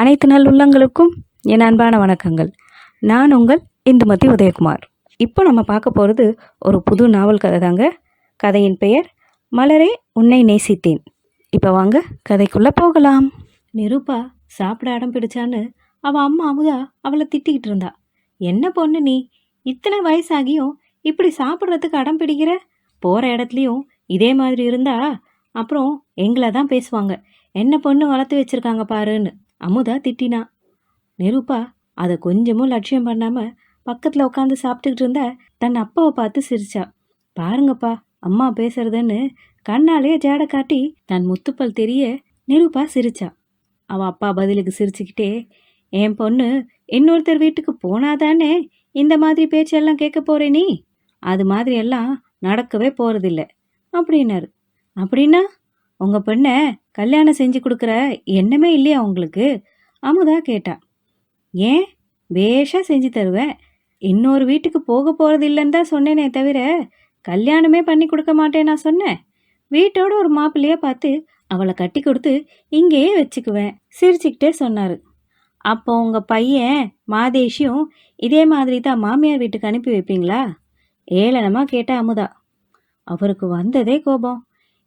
அனைத்து நல் உள்ளங்களுக்கும் என் அன்பான வணக்கங்கள். நான் உங்கள் இந்துமதி உதயகுமார். இப்போ நம்ம பார்க்க போகிறது ஒரு புது நாவல் கதை தாங்க. கதையின் பெயர் மலரே உன்னை நேசித்தேன். இப்போ வாங்க கதைக்குள்ளே போகலாம். நிருபா சாப்பிட அடம் பிடிச்சான்னு அவள் அம்மா அமுதா அவளை திட்டிக்கிட்டு இருந்தா. என்ன பொண்ணு நீ? இத்தனை வயசாகியும் இப்படி சாப்பிட்றதுக்கு அடம் பிடிக்கிற? போகிற இடத்துலையும் இதே மாதிரி இருந்தா அப்புறம் எங்களை தான் பேசுவாங்க. என்ன பொண்ணு வளர்த்து வச்சிருக்காங்க பாருன்னு. அமுதா திட்டினா. நெருப்பா அதை கொஞ்சமும் லட்சியம் பண்ணாமல் பக்கத்தில் உட்காந்து சாப்பிட்டுக்கிட்டு இருந்தா தன் அப்பாவை பார்த்து சிரிச்சா. பாருங்கப்பா அம்மா பேசுறதுன்னு கண்ணாலேயே ஜாட காட்டி தன் முத்துப்பல் தெரிய நிருபா சிரிச்சா. அவ அப்பா பதிலுக்கு சிரிச்சுக்கிட்டே என் பொண்ணு இன்னொருத்தர் வீட்டுக்கு போனாதானே இந்த மாதிரி பேச்செல்லாம் கேட்க போறே நீ? அது மாதிரி எல்லாம் நடக்கவே போகிறதில்ல அப்படின்னாரு. அப்படின்னா? உங்க பெண்ணை கல்யாணம் செஞ்சு கொடுக்குற எண்ணமே இல்லையா உங்களுக்கு? அமுதா கேட்டா. ஏன்? பேஷாக செஞ்சு தருவேன் இன்னொரு வீட்டுக்கு போக போறது இல்லைன்னு தான் சொன்னேனே தவிர கல்யாணமே பண்ணி கொடுக்க மாட்டேன் நான் சொன்னேன். வீட்டோட ஒரு மாப்பிள்ளைய பார்த்து அவளை கட்டி கொடுத்து இங்கேயே வச்சுக்குவேன் சிரிச்சுக்கிட்டே சொன்னாரு. அப்போ உங்க பையன் மாதேஷியும் இதே மாதிரி தான் மாமியார் வீட்டுக்கு அனுப்பி வைப்பீங்களா? ஏளனமா கேட்டா அமுதா. அவருக்கு வந்ததே கோபம்.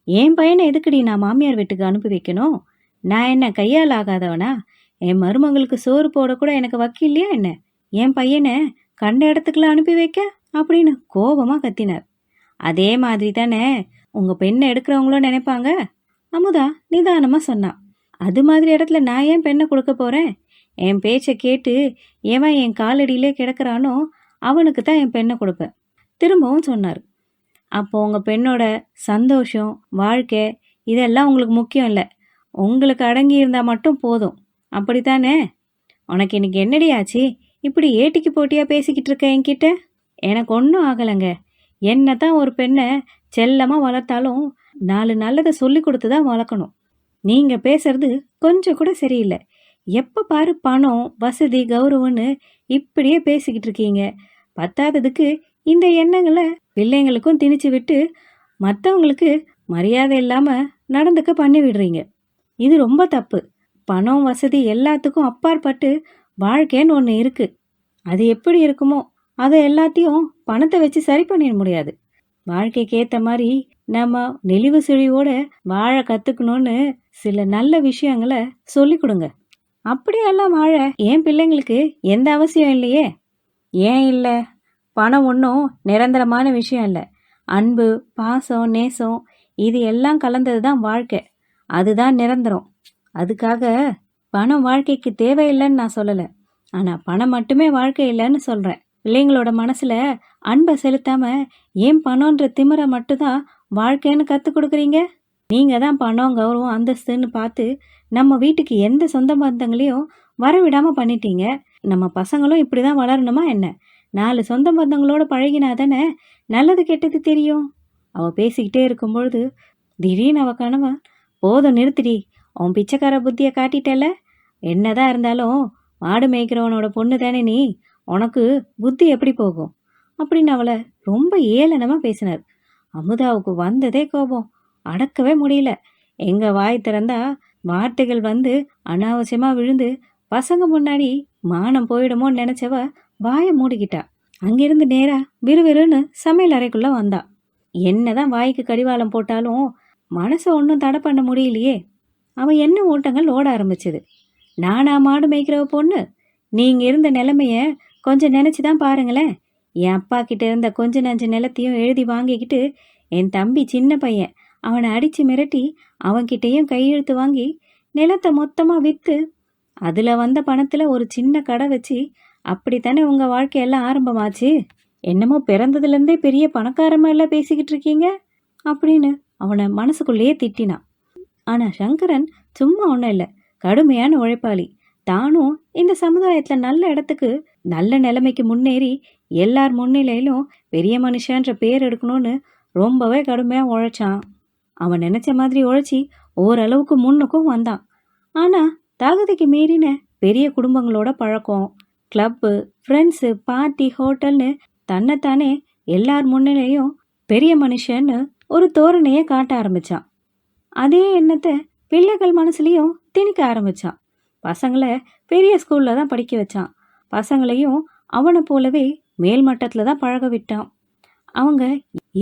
என் பையனை எதுக்குடி நான் மாமியார் வீட்டுக்கு அனுப்பி வைக்கணும்? நான் என்ன கையால் ஆகாதவனா? என் மருமகளுக்கு சோறு போடக்கூட எனக்கு எனக்கு வக்கில்லையா என்ன? என் பையனை கண்ட இடத்துக்குலாம் அனுப்பி வைக்க? அப்படின்னு கோபமாக கத்தினார். அதே மாதிரி தானே உங்கள் பெண்ணை எடுக்கிறவங்களும் நினைப்பாங்க? அமுதா நிதானமாக சொன்னான் அது மாதிரி இடத்துல நான் ஏன் பெண்ணை கொடுக்க போகிறேன் என் பேச்சை கேட்டு எவன் என் காலடியிலே கிடக்கிறானோ அவனுக்கு தான் என் பெண்ணை கொடுப்பேன். திரும்பவும் சொன்னார். அப்போ உங்கள் பெண்ணோட சந்தோஷம் வாழ்க்கை இதெல்லாம் உங்களுக்கு முக்கியம் இல்லை. உங்களுக்கு அடங்கி இருந்தால் மட்டும் போதும். அப்படித்தானே? உனக்கு இன்னைக்கு என்னடி ஆச்சு? இப்படி ஏட்டிக்கு போட்டியாக பேசிக்கிட்டு இருக்க என்கிட்ட? எனக்கு ஒன்றும் ஆகலைங்க. என்ன தான் ஒரு பெண்ணை செல்லமாக வளர்த்தாலும் நாலு நல்லதை சொல்லி கொடுத்து தான் வளர்க்கணும். நீங்கள் பேசுறது கொஞ்சம் கூட சரியில்லை. எப்போ பாரு பணம் வசதி கௌரவம்னு இப்படியே பேசிக்கிட்டு இருக்கீங்க. பத்தாததுக்கு இந்த எண்ணங்களை பிள்ளைங்களுக்கும் திணிச்சு விட்டு மற்றவங்களுக்கு மரியாதை இல்லாமல் நடந்துக்க பண்ணி விடுறீங்க. இது ரொம்ப தப்பு. பணம் வசதி எல்லாத்துக்கும் அப்பாற்பட்டு வாழ்க்கைன்னு ஒன்று இருக்குது அது எப்படி இருக்குமோ அதை எல்லாத்தையும் பணத்தை வச்சு சரி பண்ணிட முடியாது. வாழ்க்கைக்கு ஏற்ற மாதிரி நம்ம நெளிவு சுழிவோட வாழ கற்றுக்கணும்னு சில நல்ல விஷயங்களை சொல்லி கொடுங்க. அப்படியெல்லாம் வாழ என் பிள்ளைங்களுக்கு எந்த அவசியம் இல்லையே? ஏன் இல்லை? பணம் ஒன்றும் நிரந்தரமான விஷயம் இல்லை. அன்பு பாசம் நேசம் இது எல்லாம் கலந்தது தான் வாழ்க்கை. அதுதான் நிரந்தரம். அதுக்காக பணம் வாழ்க்கைக்கு தேவையில்லைன்னு நான் சொல்லலை. ஆனால் பணம் மட்டுமே வாழ்க்கை இல்லைன்னு சொல்கிறேன் பிள்ளைங்களோட மனசில் அன்பை செலுத்தாம ஏன் பணம்ன்ற திமிரை மட்டும்தான் வாழ்க்கைன்னு கற்றுக் கொடுக்குறீங்க? நீங்கள் தான் பணம் கௌரவம் அந்தஸ்துன்னு பார்த்து நம்ம வீட்டுக்கு எந்த சொந்த பந்தங்களையும் வரவிடாமல் பண்ணிட்டீங்க. நம்ம பசங்களும் இப்படி தான் வளரணுமா என்ன? நாலு சொந்த பந்தங்களோட பழகினா தானே நல்லது கெட்டது தெரியும்? அவள் பேசிக்கிட்டே இருக்கும்பொழுது திடீர்னு அவ கணவன் போதும் நிறுத்திடி. உன் பிச்சைக்கார புத்தியை காட்டிட்டல என்னதான் இருந்தாலும் மாடு மேய்க்கிறவனோட பொண்ணு தானே நீ? உனக்கு புத்தி எப்படி போகும்? அப்படின்னு அவளை ரொம்ப ஏளனமாக பேசினார். அமுதாவுக்கு வந்ததே கோபம். அடக்கவே முடியல. எங்கள் வாய் திறந்தா வார்த்தைகள் வந்து அனாவசியமாக விழுந்து பசங்க முன்னாடி மானம் போயிடுமோன்னு நினச்சவ வாயை மூடிக்கிட்டா. அங்கிருந்து நேராக விறுவிறுன்னு சமையல் அறைக்குள்ளே வந்தா. என்னதான் வாய்க்கு கடிவாளம் போட்டாலும் மனசை ஒன்றும் தடை பண்ண முடியலையே. அவன் என்ன ஓட்டங்கள் ஓட ஆரம்பிச்சது. நானா மாடு மேய்க்கிறவ பொண்ணு? நீங்கள் இருந்த நிலைமைய கொஞ்சம் நினச்சி தான் பாருங்களேன். என் அப்பா கிட்ட இருந்த கொஞ்ச நஞ்ச நிலத்தையும் எழுதி வாங்கிக்கிட்டு என் தம்பி சின்ன பையன் அவனை அடித்து மிரட்டி அவன்கிட்டயும் கையெழுத்து வாங்கி நிலத்தை மொத்தமாக விற்று அதில் வந்த பணத்தில் ஒரு சின்ன கடை வச்சு அப்படித்தானே உங்கள் வாழ்க்கையெல்லாம் ஆரம்பமாச்சு? என்னமோ பிறந்ததுலேருந்தே பெரிய பணக்காரமா எல்லாம் பேசிக்கிட்டு இருக்கீங்க அப்படின்னு அவனை மனசுக்குள்ளேயே திட்டினான். ஆனால் சங்கரன் சும்மா ஒன்றும் இல்லை. கடுமையான உழைப்பாளி. தானும் இந்த சமுதாயத்தில் நல்ல இடத்துக்கு நல்ல நிலைமைக்கு முன்னேறி எல்லார் முன்னிலையிலும் பெரிய மனுஷன்ற பேர் எடுக்கணும்னு ரொம்பவே கடுமையாக உழைச்சான். அவன் நினச்ச மாதிரி உழைச்சி ஓரளவுக்கு முன்னுக்கும் வந்தான். ஆனால் தகுதிக்கு மீறின பெரிய குடும்பங்களோட பழக்கம். கிளப்பு ஃப்ரெண்ட்ஸு பார்ட்டி ஹோட்டல்னு தன்னைத்தானே எல்லார் முன்னிலையும் பெரிய மனுஷன்னு ஒரு தோரணையை காட்ட ஆரம்பிச்சான். அதே எண்ணத்தை பிள்ளைகள் மனசுலேயும் திணிக்க ஆரம்பிச்சான். பசங்களை பெரிய ஸ்கூலில் தான் படிக்க வச்சான். பசங்களையும் அவனை போலவே மேல் மட்டத்தில் தான் பழக விட்டான். அவங்க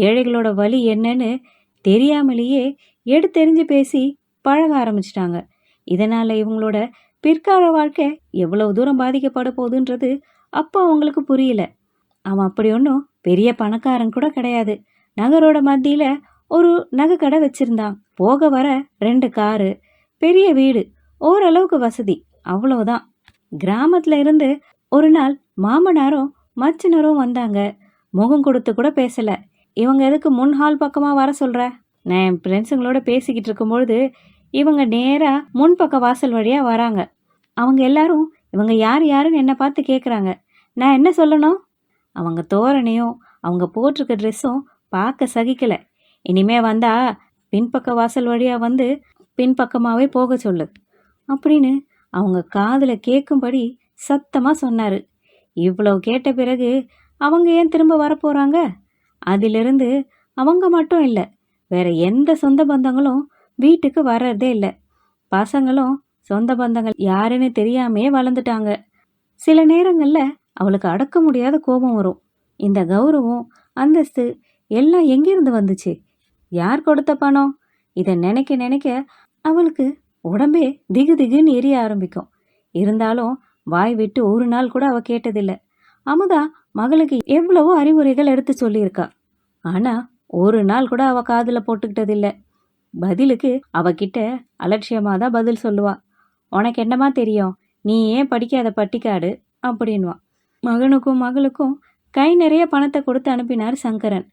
ஏழைகளோட வழி என்னன்னு தெரியாமலேயே எடுத்தெறிஞ்சு பேசி பழக ஆரம்பிச்சிட்டாங்க. இதனால் இவங்களோட பிற்கால வாழ்க்கை எவ்வளவு தூரம் பாதிக்கப்பட போகுதுன்றது அப்போ அவங்களுக்கு புரியல. அவன் அப்படி ஒன்றும் பெரிய பணக்காரன் கூட கிடையாது. நகரோட மத்தியில் ஒரு நகை கடை வச்சிருந்தான். போக வர ரெண்டு காரு பெரிய வீடு ஓரளவுக்கு வசதி அவ்வளோதான் கிராமத்தில் இருந்து ஒரு நாள் மாமனாரும் மச்சினரும் வந்தாங்க. முகம் கொடுத்து கூட பேசலை. இவங்க எதுக்கு முன் ஹால் வர சொல்கிற நான் என் ஃப்ரெண்ட்ஸுங்களோட பேசிக்கிட்டு இருக்கும்பொழுது இவங்க நேராக முன்பக்க வாசல் வழியாக வராங்க. அவங்க எல்லாரும் இவங்க யார் யாருன்னு என்னை பார்த்து கேட்குறாங்க நான் என்ன சொல்லணும்? அவங்க தோரணையும் அவங்க போட்டிருக்க ட்ரெஸ்ஸும் பார்க்க சகிக்கலை. இனிமே வந்தா பின்பக்க வாசல் வழியாக வந்து பின்பக்கமாகவே போக சொல்லு. அப்படின்னு அவங்க காதில் கேட்கும்படி சத்தமாக சொன்னார். இவ்வளவு கேட்ட பிறகு அவங்க ஏன் திரும்ப வரப்போகிறாங்க அதிலிருந்து அவங்க மட்டும் இல்லை வேற எந்த சொந்த பந்தங்களும் வீட்டுக்கு வர்றதே இல்லை. பசங்களும் சொந்த பந்தங்கள் யாருன்னு தெரியாமையே வளர்ந்துட்டாங்க. சில நேரங்களில் அவளுக்கு அடக்க முடியாத கோபம் வரும். இந்த கௌரவம் அந்தஸ்து எல்லாம் எங்கிருந்து வந்துச்சு? யார் கொடுத்த பணம்? இதை நினைக்க நினைக்க அவளுக்கு உடம்பே திகு திகுன்னு எரிய ஆரம்பிக்கும். இருந்தாலும் வாய் விட்டு ஒரு நாள் கூட அவள் கேட்டதில்லை. அமுதா மகளுக்கு எவ்வளவோ அறிவுரைகள் எடுத்து சொல்லியிருக்கா. ஆனால் ஒரு நாள் கூட அவள் காதில் போட்டுக்கிட்டதில்லை. பதிலுக்கு அவகிட்ட அலட்சியமாக தான் பதில் சொல்லுவா. உனக்கு என்னமா தெரியும்? நீ ஏன் படிக்காத பட்டிக்காடு? அப்படின்வான் மகனுக்கும் மகளுக்கும் கை நிறைய பணத்தை கொடுத்து அனுப்பினார் சங்கரன்.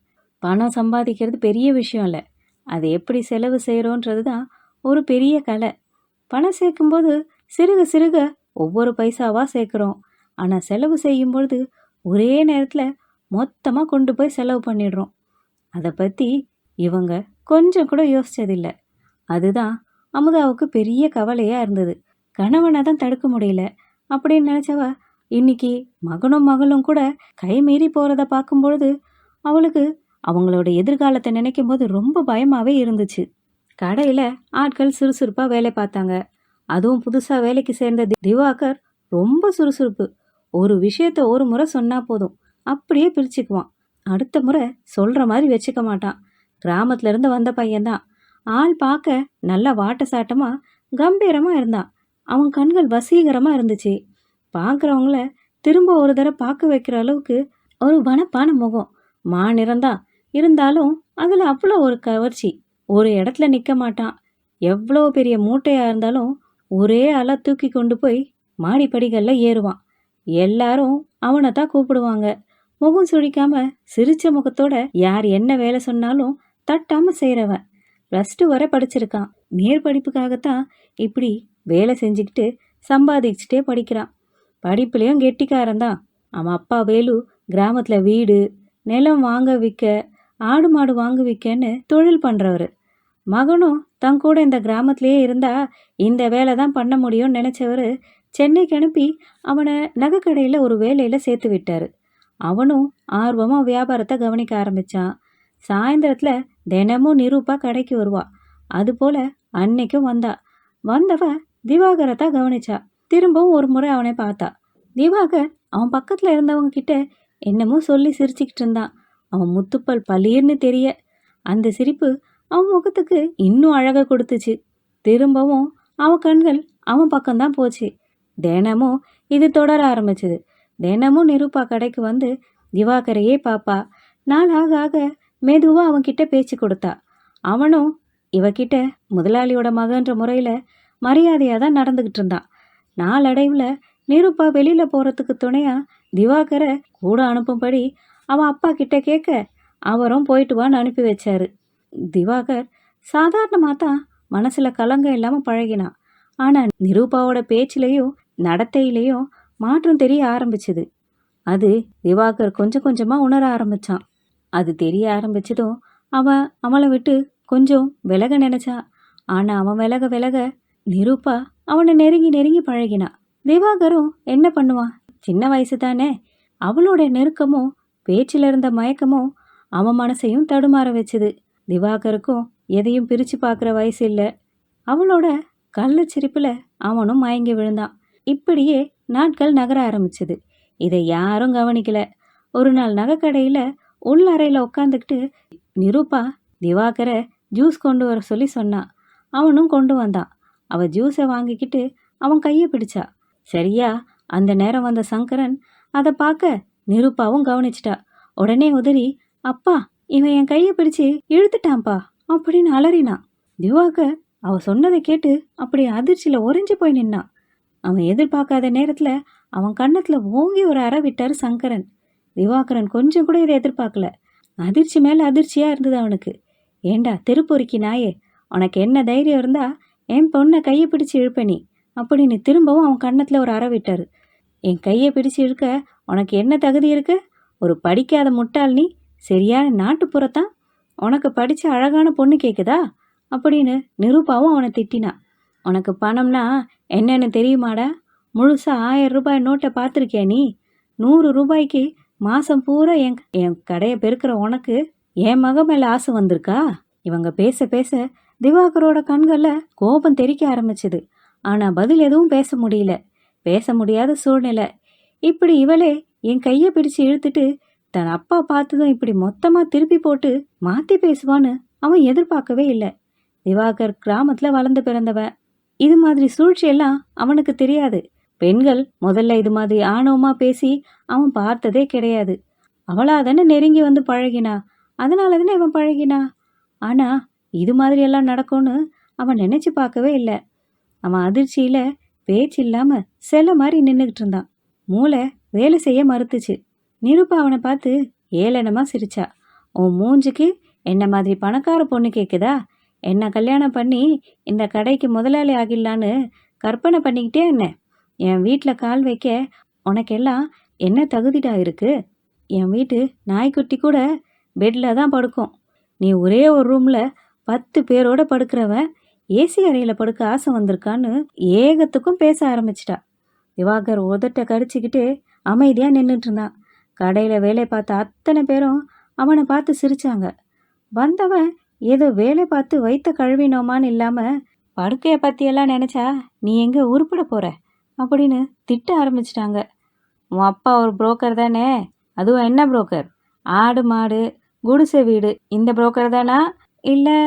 பணம் சம்பாதிக்கிறது பெரிய விஷயம் இல்லை. அது எப்படி செலவு செய்கிறோன்றது தான் ஒரு பெரிய கலை. பணம் சேர்க்கும்போது சிறுக சிறுக ஒவ்வொரு பைசாவாக சேர்க்குறோம். ஆனால் செலவு செய்யும்பொழுது ஒரே நேரத்தில் மொத்தமாக கொண்டு போய் செலவு பண்ணிடுறோம். அதை பற்றி இவங்க கொஞ்சம் கூட யோசிச்சதில்லை. அதுதான் அமுதாவுக்கு பெரிய கவலையாக இருந்தது. கணவனை தான் தடுக்க முடியல. அப்படின்னு நினச்சவ இன்னைக்கு மகனும் மகளும் கூட கை மீறி போகிறத பார்க்கும்பொழுது அவளுக்கு அவங்களோட எதிர்காலத்தை நினைக்கும் போது ரொம்ப பயமாகவே இருந்துச்சு. கடையில் ஆட்கள் சுறுசுறுப்பாக வேலை பார்த்தாங்க. அதுவும் புதுசாக வேலைக்கு சேர்ந்த திவாகர் ரொம்ப சுறுசுறுப்பு. ஒரு விஷயத்த ஒரு முறை சொன்னால் போதும். அப்படியே பிரிச்சுக்குவான். அடுத்த முறை சொல்கிற மாதிரி வச்சுக்க மாட்டான். கிராமத்துல இருந்து வந்த பையன்தான். ஆள் பார்க்க நல்லா வாட்ட சாட்டமாக கம்பீரமாக இருந்தான். அவன் கண்கள் வசீகரமாக இருந்துச்சு. பார்க்குறவங்கள திரும்ப ஒரு தடவை பார்க்க வைக்கிற அளவுக்கு ஒரு வனப்பான முகம். மாநிறந்தான் இருந்தாலும் அதில் அவ்வளோ ஒரு கவர்ச்சி. ஒரு இடத்துல நிற்க மாட்டான். எவ்வளோ பெரிய மூட்டையாக இருந்தாலும் ஒரே அலை தூக்கி கொண்டு போய் மாடிப்படிகளில் ஏறுவான். எல்லாரும் அவனை தான் கூப்பிடுவாங்க. முகம் சுழிக்காம சிரிச்ச முகத்தோட யார் என்ன வேலை சொன்னாலும் தட்டாமல் செய்கிறவன் ப்ளஸ் டூ வரை படிச்சிருக்கான். மேற்படிப்புக்காகத்தான் இப்படி வேலை செஞ்சுக்கிட்டு சம்பாதிச்சுட்டே படிக்கிறான். படிப்புலேயும் கெட்டிக்காரன் தான். அவன் அப்பா வேலு கிராமத்தில் வீடு நிலம் வாங்க விற்க ஆடு மாடு வாங்க விற்கன்னு தொழில் பண்ணுறவர் மகனும் தன் கூட இந்த கிராமத்திலேயே இருந்தா இந்த வேலை தான் பண்ண முடியும்னு நினச்சவர் சென்னைக்கு அனுப்பி அவனை நகைக்கடையில் ஒரு வேலையில் சேர்த்து விட்டார். அவனும் ஆர்வமாக வியாபாரத்தை கவனிக்க ஆரம்பித்தான் சாயந்தரத்தில் தினமும் நிரூபா கடைக்கு வருவா. அதுபோல் அன்னைக்கும் வந்தா. வந்தவ திவாகரை தான் கவனிச்சா. திரும்பவும் ஒரு முறை அவனை பார்த்தா. திவாகர் அவன் பக்கத்தில் இருந்தவங்க கிட்ட என்னமோ சொல்லி சிரிச்சுக்கிட்டு இருந்தான். அவன் முத்துப்பல் பளீர்னு தெரிய அந்த சிரிப்பு அவன் முகத்துக்கு இன்னும் அழகை கொடுத்துச்சு. திரும்பவும் அவன் கண்கள் அவன் பக்கம்தான் போச்சு. தினமும் இது தொடர ஆரம்பிச்சது. தினமும் நிரூபா கடைக்கு வந்து திவாகரையே பாப்பா. நாள் ஆக ஆக மெதுவாக அவன்கிட்ட பேச்சு கொடுத்தா. அவனும் இவகிட்ட முதலாளியோட மகன்ற முறையில் மரியாதையாக தான் நடந்துக்கிட்டு இருந்தான். நாளடைவில் நிரூபா வெளியில் போகிறதுக்கு துணையாக திவாகரை கூட அனுப்பும்படி அவன் அப்பா கிட்ட கேட்க அவரும் போயிட்டு வான்னு அனுப்பி வச்சாரு. திவாகர் சாதாரணமாக தான் மனசில் கலங்கம் இல்லாமல் பழகினான். ஆனால் நிரூபாவோட பேச்சிலையும் நடத்தையிலையும் மாற்றம் தெரிய ஆரம்பிச்சது. அது திவாகர் கொஞ்சம் கொஞ்சமாக உணர ஆரம்பிச்சான். அது தெரிய ஆரம்பிச்சதும் அவன் அவளை விட்டு கொஞ்சம் விலக நினைச்சா. ஆனால் அவன் விலக விலக நிரூபா அவனை நெருங்கி நெருங்கி பழகினான் திவாகரும் என்ன பண்ணுவான்? சின்ன வயசு தானே. அவளோட நெருக்கமும் பேச்சில் இருந்த மயக்கமும் அவன் மனசையும் தடுமாற வச்சுது. திவாகருக்கும் எதையும் பிரித்து பார்க்குற வயசு இல்லை. அவளோட கள்ளச்சிரிப்பில் அவனும் மயங்கி விழுந்தான். இப்படியே நாட்கள் நகர ஆரம்பிச்சது. இதை யாரும் கவனிக்கல. ஒரு நாள் நகைக்கடையில் உள் அறையில் உட்காந்துக்கிட்டு நிரூபா திவாகரை ஜூஸ் கொண்டு வர சொல்லி சொன்னான் அவனும் கொண்டு வந்தான். அவள் ஜூஸை வாங்கிக்கிட்டு அவன் கையை பிடிச்சா. சரியா அந்த நேரம் வந்த சங்கரன் அதை பார்க்க நிரூபாவும் கவனிச்சிட்டா. உடனே உதறி அப்பா இவன் என் கையை பிடிச்சு இழுத்துட்டான்ப்பா அப்படின்னு அலறினான். திவாகர் அவ சொன்னதை கேட்டு அப்படி அதிர்ச்சியில் உறைஞ்சு போய் நின்னான். அவன் எதிர்பார்க்காத நேரத்தில் அவன் கன்னத்தில் ஓங்கி ஒரு அற விட்டார் சங்கரன். திவாகரன் கொஞ்சம் கூட இதை எதிர்பார்க்கல. அதிர்ச்சி மேலே அதிர்ச்சியாக இருந்தது அவனுக்கு. ஏண்டா திருப்பொறுக்கி நாயே? உனக்கு என்ன தைரியம் இருந்தா என் பொண்ணை கையை பிடிச்சு இழுப்ப நீ அப்படின்னு திரும்பவும் அவன் கன்னத்தில் ஒரு அற விட்டார். என் கையை பிடிச்சி இழுக்க உனக்கு என்ன தகுதி இருக்கு? ஒரு படிக்காத முட்டாள் நீ? சரியான நாட்டுப்புறத்தான்? உனக்கு படித்த அழகான பொண்ணு கேட்குதா அப்படின்னு நிரூபாவும் அவனை திட்டினான் உனக்கு பணம்னா என்னன்னு தெரியுமாடா? முழுசாக ஆயிரம் ரூபாய் நோட்டை பார்த்துருக்கியா நீ? நூறு ரூபாய்க்கு மாசம் பூரா என் என் கடையை பெருக்கிற உனக்கு என் மக மேல ஆசை வந்திருக்கா? இவங்க பேச பேச திவாகரோட கண்களில் கோபம் தெறிக்க ஆரம்பிச்சது. ஆனா பதில் எதுவும் பேச முடியல. பேச முடியாத சூழ்நிலை. இப்படி இவளே என் கையை பிடிச்சு இழுத்துட்டு தன் அப்பா பார்த்ததும் இப்படி மொத்தமா திருப்பி போட்டு மாத்தி பேசுவான்னு அவன் எதிர்பார்க்கவே இல்லை. திவாகர் கிராமத்துல வளர்ந்து பிறந்தவன். இது மாதிரி சூழ்ச்சியெல்லாம் அவனுக்கு தெரியாது. பெண்கள் முதல்ல இது மாதிரி ஆணவமா பேசி அவன் பார்த்ததே கிடையாது. அவளா தானே நெருங்கி வந்து பழகினா. அதனால தானே இவன் பழகினா? ஆனா இது மாதிரி எல்லாம் நடக்கும்னு அவன் நினைச்சு பார்க்கவே இல்லை. அவன் அதிர்ச்சியில பேச்சு இல்லாம செல்ல மாதிரி நின்றுகிட்டு இருந்தான். மூளை வேலை செய்ய மறுத்துச்சு. நிருப்பா அவனை பார்த்து ஏளனமா சிரிச்சா. உன் மூஞ்சுக்கு என்ன மாதிரி பணக்கார பொண்ணு கேட்குதா என்ன கல்யாணம் பண்ணி இந்த கடைக்கு முதலாளி ஆகிடலான்னு கற்பனை பண்ணிக்கிட்டே என்ன என் வீட்டில் கால் வைக்க உனக்கெல்லாம் என்ன தகுதிடா இருக்கு? என் வீட்டு நாய்க்குட்டி கூட பெட்டில் தான் படுக்கும். நீ ஒரே ஒரு ரூமில் பத்து பேரோட படுக்கிறவன் ஏசி அறையில் படுக்க ஆசை வந்திருக்கான்னு ஏகத்துக்கும் பேச ஆரம்பிச்சிட்டா. திவாகர் உதட்ட கடிச்சிக்கிட்டு அமைதியாக நின்றுட்டு இருந்தான். கடையில் வேலை பார்த்த அத்தனை பேரும் அவனை பார்த்து சிரித்தாங்க வந்தவன் ஏதோ வேலை பார்த்து வைத்த கழுவினோமான்னு இல்லாமல் படுக்கையை பற்றியெல்லாம் நினச்சா நீ எங்கே உருப்பிட போகிற அப்படின்னு திட்ட ஆரம்பிச்சிட்டாங்க. உன் அப்பா ஒரு புரோக்கர் தானே? அதுவும் என்ன புரோக்கர் ஆடு மாடு குடிசை வீடு. இந்த புரோக்கர் தானா? இல்லை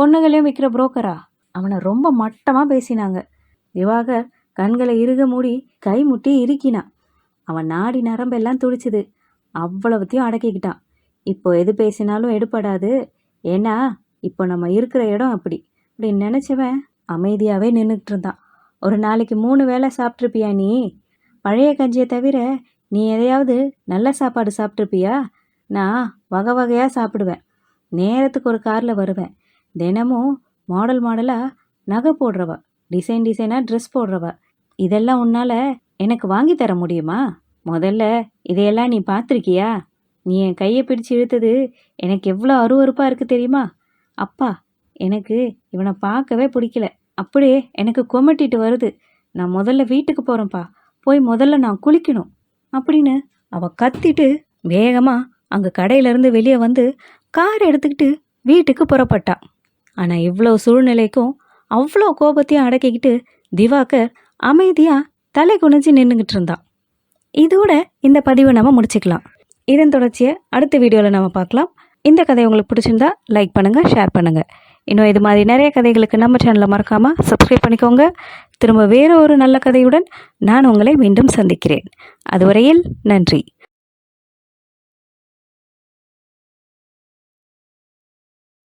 பொண்ணுகளையும் விற்கிற புரோக்கரா அவனை ரொம்ப மட்டமாக பேசினாங்க. திவாகர் கண்களை இறுக மூடி கை முட்டி இறுக்கினான் அவன் நாடி நரம்பெல்லாம் துடிச்சுது. அவ்வளவுத்தையும் அடக்கிக்கிட்டான். இப்போ எது பேசினாலும் எடுபடாது. ஏன்னா இப்போ நம்ம இருக்கிற இடம் அப்படி. அப்படின்னு நினச்சவன் அமைதியாகவே நின்றுட்டு இருந்தான். ஒரு நாளைக்கு மூணு வேளை சாப்பிட்ருப்பியா நீ? பழைய கஞ்சியை தவிர நீ எதையாவது நல்ல சாப்பாடு சாப்பிட்ருப்பியா நான் வகை வகையாக சாப்பிடுவேன். நேரத்துக்கு ஒரு காரில் வருவேன். தினமும் மாடல் மாடலாக நகை போடுறவ டிசைன் டிசைனாக ட்ரெஸ் போடுறவ இதெல்லாம் உன்னால் எனக்கு வாங்கி தர முடியுமா? முதல்ல இதையெல்லாம் நீ பார்த்துருக்கியா? நீ என் கையை பிடிச்சு இழுத்தது எனக்கு எவ்வளோ அருவருப்பாக இருக்குது தெரியுமா? அப்பா எனக்கு இவனை பார்க்கவே பிடிக்கல. அப்படியே எனக்கு குமட்டிட்டு வருது. நான் முதல்ல வீட்டுக்கு போகிறேன்ப்பா போய் முதல்ல நான் குளிக்கணும். அப்படின்னு அவள் கத்திட்டு வேகமாக அங்கே கடையிலேருந்து வெளியே வந்து கார் எடுத்துக்கிட்டு வீட்டுக்கு புறப்பட்டான் ஆனால் இவ்வளோ சூழ்நிலைக்கும் அவ்வளோ கோபத்தையும் அடக்கிக்கிட்டு திவாகர் அமைதியாக தலை குனிஞ்சு நின்றுக்கிட்டு இருந்தான் இதோட இந்த பதிவை நம்ம முடிச்சுக்கலாம். இதன் தொடர்ச்சியை அடுத்த வீடியோவில் நம்ம பார்க்கலாம். இந்த கதை உங்களுக்கு பிடிச்சிருந்தா லைக் பண்ணுங்கள் ஷேர் பண்ணுங்கள் இன்னும் இது மாதிரி நிறைய கதைகளுக்கு நம்ம சேனலை மறக்காமல் சப்ஸ்கிரைப் பண்ணிக்கோங்க. திரும்ப வேறு ஒரு நல்ல கதையுடன் நான் உங்களை மீண்டும் சந்திக்கிறேன். அதுவரையில் நன்றி.